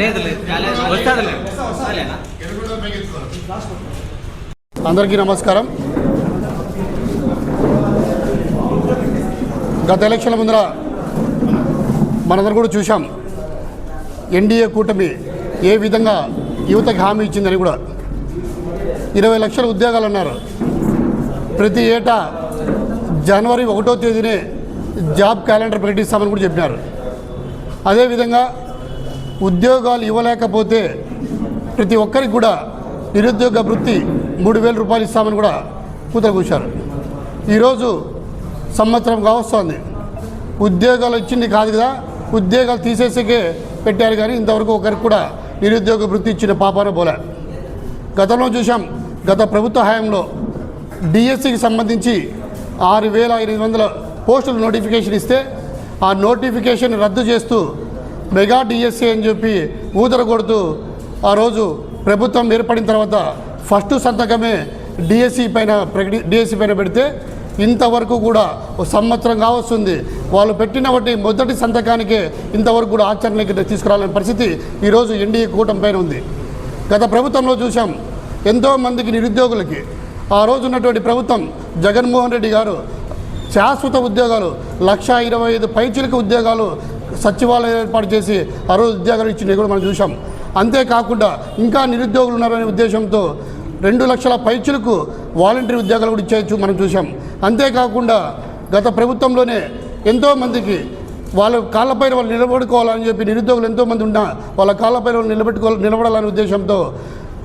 లేదు లేదు అందరికీ నమస్కారం. గత ఎలక్షన్ల ముందర మనందరం కూడా చూసాం ఎన్డీఏ కూటమి ఏ విధంగా యువతకి హామీ ఇచ్చిందని కూడా. ఇరవై లక్షల ఉద్యోగాలు అన్నారు. ప్రతి ఏటా జనవరి ఒకటో తేదీనే జాబ్ క్యాలెండర్ ప్రకటిస్తామని కూడా చెప్పినారు. అదేవిధంగా ఉద్యోగాలు ఇవ్వలేకపోతే ప్రతి ఒక్కరికి కూడా నిరుద్యోగ వృత్తి మూడు వేల రూపాయలు ఇస్తామని కూడా కూతురు కూర్చారు ఈరోజు సంవత్సరం కావస్తుంది. ఉద్యోగాలు ఇచ్చింది కాదు కదా ఉద్యోగాలు తీసేసేకే పెట్టారు కానీ ఇంతవరకు ఒకరికి కూడా నిరుద్యోగ వృత్తి ఇచ్చిన పాపాన పోలే గతంలో చూసాం గత ప్రభుత్వ హయాంలో డిఎస్సికి సంబంధించి ఆరు వేల ఎనిమిది వందల పోస్టులు నోటిఫికేషన్ ఇస్తే ఆ నోటిఫికేషన్ రద్దు చేస్తూ మెగా డిఎస్సి అని చెప్పి ఊదర కొడుతూ ఆ రోజు ప్రభుత్వం ఏర్పడిన తర్వాత ఫస్ట్ సంతకమే డిఎస్సి పైన ప్రకటి డిఎస్సి పైన పెడితే ఇంతవరకు కూడా ఒక సంవత్సరం కావస్తుంది వాళ్ళు పెట్టినటువంటి మొదటి సంతకానికే ఇంతవరకు కూడా ఆచరణకి తీసుకురాలని పరిస్థితి ఈరోజు ఎన్డీఏ కూటమి పైన ఉంది. గత ప్రభుత్వంలో చూసాం ఎంతోమందికి నిరుద్యోగులకి ఆ రోజు ఉన్నటువంటి ప్రభుత్వం జగన్మోహన్ రెడ్డి గారు శాశ్వత ఉద్యోగాలు లక్ష ఇరవై ఐదు పైచిలకు ఉద్యోగాలు సచివాలయం ఏర్పాటు చేసి ఆ రోజు ఉద్యోగాలు ఇచ్చినవి కూడా మనం చూసాం అంతేకాకుండా ఇంకా నిరుద్యోగులు ఉన్నారనే ఉద్దేశంతో రెండు లక్షల పైచులకు వాలంటీర్ ఉద్యోగాలు కూడా ఇచ్చేయచ్చు మనం చూసాం అంతేకాకుండా గత ప్రభుత్వంలోనే ఎంతోమందికి వాళ్ళ కాళ్ళపైన వాళ్ళు నిలబడుకోవాలని చెప్పి నిరుద్యోగులు ఎంతోమంది ఉన్నా వాళ్ళ కాళ్ళపైన వాళ్ళు నిలబెట్టుకోవాలి నిలబడాలనే ఉద్దేశంతో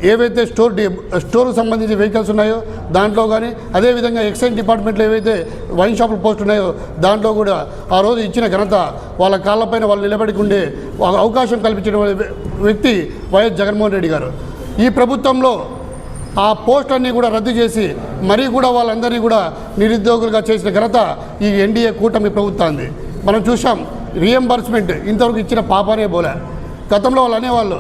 ఏవైతే స్టోర్ డి స్టోర్కి సంబంధించి వెహికల్స్ ఉన్నాయో దాంట్లో కానీ అదేవిధంగా ఎక్సైజ్ డిపార్ట్మెంట్లో ఏవైతే వైన్ షాపులు పోస్ట్ ఉన్నాయో దాంట్లో కూడా ఆ రోజు ఇచ్చిన ఘనత వాళ్ళ కాళ్ళపైన వాళ్ళు నిలబడికుండే అవకాశం కల్పించిన వ్యక్తి వైఎస్ జగన్మోహన్ రెడ్డి గారు. ఈ ప్రభుత్వంలో ఆ పోస్ట్ అన్ని కూడా రద్దు చేసి మరీ కూడా వాళ్ళందరినీ కూడా నిరుద్యోగులుగా చేసిన ఘనత ఈ ఎన్డీఏ కూటమి ప్రభుత్వాన్ని మనం చూసాం రియంబర్స్మెంట్ ఇంతవరకు ఇచ్చిన పాపానే పోలే గతంలో వాళ్ళు అనేవాళ్ళు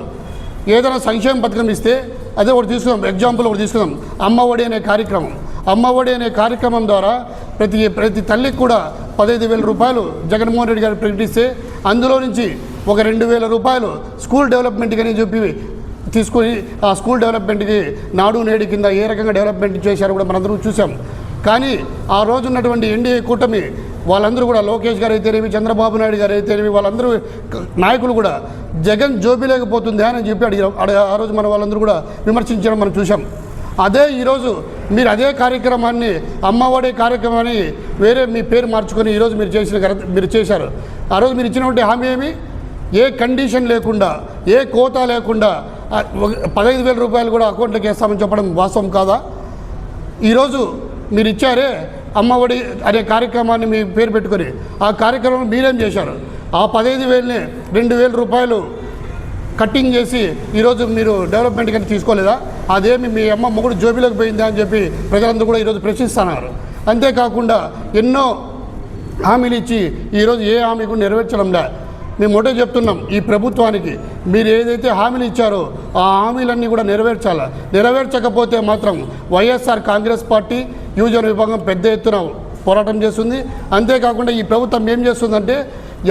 ఏదైనా సంక్షేమ పథకం ఇస్తే అదే ఒకటి తీసుకుందాం. ఎగ్జాంపుల్ ఒకటి తీసుకుందాం. అమ్మ ఒడి అనే కార్యక్రమం. అమ్మ ఒడి అనే కార్యక్రమం ద్వారా ప్రతి ప్రతి తల్లికి కూడా పదహైదు వేల రూపాయలు జగన్మోహన్ రెడ్డి గారు ప్రకటిస్తే అందులో నుంచి ఒక రెండు వేల రూపాయలు స్కూల్ డెవలప్మెంట్కి అని చెప్పి తీసుకొని ఆ స్కూల్ డెవలప్మెంట్కి నాడు నేడు కింద ఏ రకంగా డెవలప్మెంట్ చేశారో కూడా మనందరం చూసాం కానీ ఆ రోజు ఉన్నటువంటి ఎన్డీఏ కూటమి వాళ్ళందరూ కూడా లోకేష్ గారు అయితేనేమి చంద్రబాబు నాయుడు గారు అయితేనేమి వాళ్ళందరూ నాయకులు కూడా జగన్ జోబిలేకపోతుంది అని చెప్పి అడిగారు ఆ రోజు మన వాళ్ళందరూ కూడా విమర్శించడం మనం చూసాం అదే ఈరోజు మీరు అదే కార్యక్రమాన్ని అమ్మఒడి కార్యక్రమాన్ని వేరే మీ పేరు మార్చుకొని ఈరోజు మీరు చేసిన మీరు చేశారు. ఆ రోజు మీరు ఇచ్చినటువంటి హామీ ఏమి? ఏ కండిషన్ లేకుండా ఏ కోత లేకుండా పదహైదు వేల రూపాయలు కూడా అకౌంట్లోకి వేస్తామని చెప్పడం వాస్తవం కాదా? ఈరోజు మీరు ఇచ్చారే అమ్మఒడి అనే కార్యక్రమాన్ని మీ పేరు పెట్టుకొని ఆ కార్యక్రమం మీరేం చేశారు? ఆ పదహైదు వేలని రెండు వేల రూపాయలు కట్టింగ్ చేసి ఈరోజు మీరు డెవలప్మెంట్ కానీ తీసుకోలేదా? అదేమి మీ అమ్మ మొగుడు జోబీలోకి పోయిందా అని చెప్పి ప్రజలందరూ కూడా ఈరోజు ప్రశ్నిస్తున్నారు. అంతేకాకుండా ఎన్నో హామీలు ఇచ్చి ఈరోజు ఏ హామీ కూడా నెరవేర్చడంలే. మేము ఒకటే చెప్తున్నాం ఈ ప్రభుత్వానికి మీరు ఏదైతే హామీలు ఇచ్చారో ఆ హామీలన్నీ కూడా నెరవేర్చాలి? నెరవేర్చకపోతే మాత్రం వైఎస్ఆర్ కాంగ్రెస్ పార్టీ యువజన విభాగం పెద్ద ఎత్తున పోరాటం చేస్తుంది. అంతేకాకుండా ఈ ప్రభుత్వం ఏం చేస్తుందంటే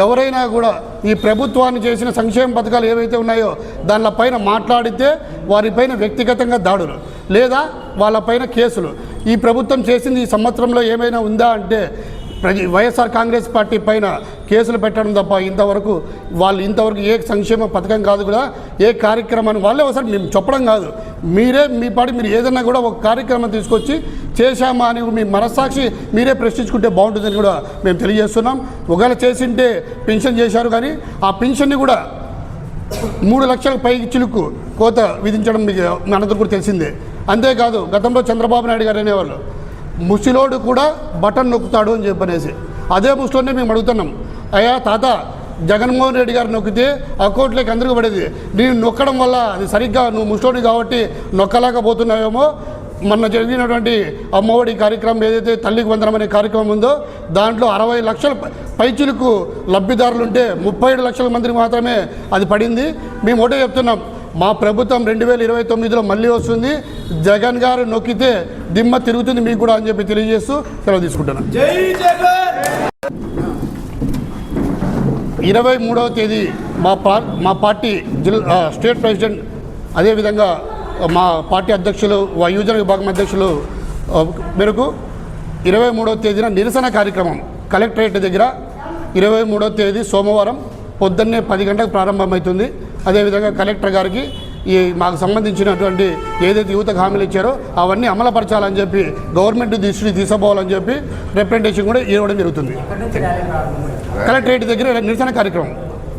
ఎవరైనా కూడా ఈ ప్రభుత్వాన్ని చేసిన సంక్షేమ పథకాలు ఏవైతే ఉన్నాయో దానిపైన మాట్లాడితే వారిపైన వ్యక్తిగతంగా దాడులు లేదా వాళ్ళపైన కేసులు. ఈ ప్రభుత్వం చేసింది ఈ సంవత్సరంలో ఏమైనా ఉందా అంటే ప్రజ వైఎస్ఆర్ కాంగ్రెస్ పార్టీ పైన కేసులు పెట్టడం తప్ప ఇంతవరకు వాళ్ళు ఇంతవరకు ఏ సంక్షేమ పథకం కాదు కూడా ఏ కార్యక్రమాన్ని వాళ్ళే ఒకసారి మేము చెప్పడం కాదు. మీరే మీ పాటి మీరు ఏదైనా కూడా ఒక కార్యక్రమం తీసుకొచ్చి చేశామా అని మీ మనస్సాక్షి మీరే ప్రశ్నించుకుంటే బాగుంటుందని కూడా మేము తెలియజేస్తున్నాం. ఒకవేళ చేసింటే పెన్షన్ చేశారు కానీ ఆ పెన్షన్ని కూడా మూడు లక్షల పై చిలుకు కోత విధించడం మీకు మనందరూ కూడా తెలిసిందే. అంతేకాదు గతంలో చంద్రబాబు నాయుడు గారు అనేవాళ్ళు ముసిలోడు కూడా బటన్ నొక్కుతాడు అని చెప్పనేసి. అదే ముసిలోనే మేము అడుగుతున్నాం. అయ్యా తాత జగన్మోహన్ రెడ్డి గారు నొక్కితే అకౌంట్లోకి అందరికీ పడేది. నేను నొక్కడం వల్ల అది సరిగ్గా నువ్వు ముసిలోడు కాబట్టి నొక్కలేకపోతున్నావేమో. మొన్న జరిగినటువంటి అమ్మఒడి కార్యక్రమం ఏదైతే తల్లికి వందనం అనే కార్యక్రమం ఉందో దాంట్లో అరవై లక్షల పై- పైచిలకు లబ్ధిదారులు ఉంటే ముప్పై ఏడు లక్షల మందికి మాత్రమే అది పడింది. మేము ఒకటే చెప్తున్నాం. మా ప్రభుత్వం రెండు వేల ఇరవై తొమ్మిదిలో మళ్ళీ వస్తుంది. జగన్ గారు నొక్కితే దిమ్మ తిరుగుతుంది మీకు కూడా అని చెప్పి తెలియజేస్తూ సెలవు తీసుకుంటున్నాను. ఇరవై మూడవ తేదీ మా పా మా పార్టీ జిల్ ఆ, స్టేట్ ప్రెసిడెంట్ అదేవిధంగా మా పార్టీ అధ్యక్షులు వా యువజన విభాగం అధ్యక్షులు మేరకు ఇరవై మూడవ తేదీన నిరసన కార్యక్రమం కలెక్టరేట్ దగ్గర. ఇరవై మూడవ తేదీ సోమవారం పొద్దున్నే పది గంటలకు ప్రారంభమవుతుంది. అదేవిధంగా కలెక్టర్ గారికి ఈ మాకు సంబంధించినటువంటి ఏదైతే యువతకు హామీలు ఇచ్చారో అవన్నీ అమలుపరచాలని చెప్పి గవర్నమెంట్ దృష్టిని తీసుకోవాలని చెప్పి రిప్రజెంటేషన్ కూడా ఇవ్వడం జరుగుతుంది. కలెక్టరేట్ దగ్గర నిరసన కార్యక్రమం.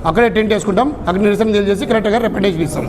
అక్కడే టెంట్ వేసుకుంటాం. అక్కడ నిరసన తెలియజేసి కలెక్టర్ గారు రిప్రజెంటేషన్ ఇస్తాం.